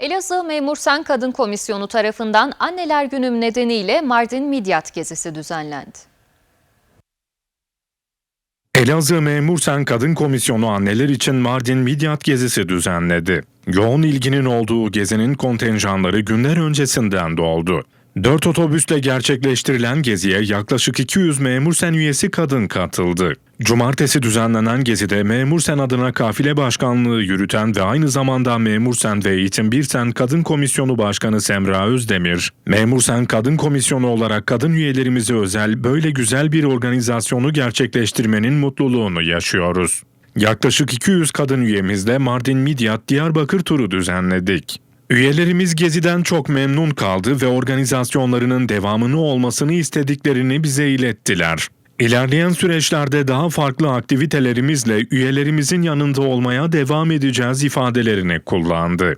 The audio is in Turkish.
Elazığ Memur Sen Kadın Komisyonu tarafından Anneler Günü nedeniyle Mardin Midyat gezisi düzenlendi. Elazığ Memur Sen Kadın Komisyonu anneler için Mardin Midyat gezisi düzenledi. Yoğun ilginin olduğu gezinin kontenjanları günler öncesinden doldu. 4 otobüsle gerçekleştirilen geziye yaklaşık 200 Memur Sen üyesi kadın katıldı. Cumartesi düzenlenen gezide Memur Sen adına kafile başkanlığı yürüten ve aynı zamanda Memur Sen ve Eğitim Bir Sen Kadın Komisyonu Başkanı Semra Özdemir, Memur Sen Kadın Komisyonu olarak kadın üyelerimize özel böyle güzel bir organizasyonu gerçekleştirmenin mutluluğunu yaşıyoruz. Yaklaşık 200 kadın üyemizle Mardin Midyat Diyarbakır turu düzenledik. Üyelerimiz geziden çok memnun kaldı ve organizasyonlarının devamını olmasını istediklerini bize ilettiler. İlerleyen süreçlerde daha farklı aktivitelerimizle üyelerimizin yanında olmaya devam edeceğiz ifadelerini kullandı.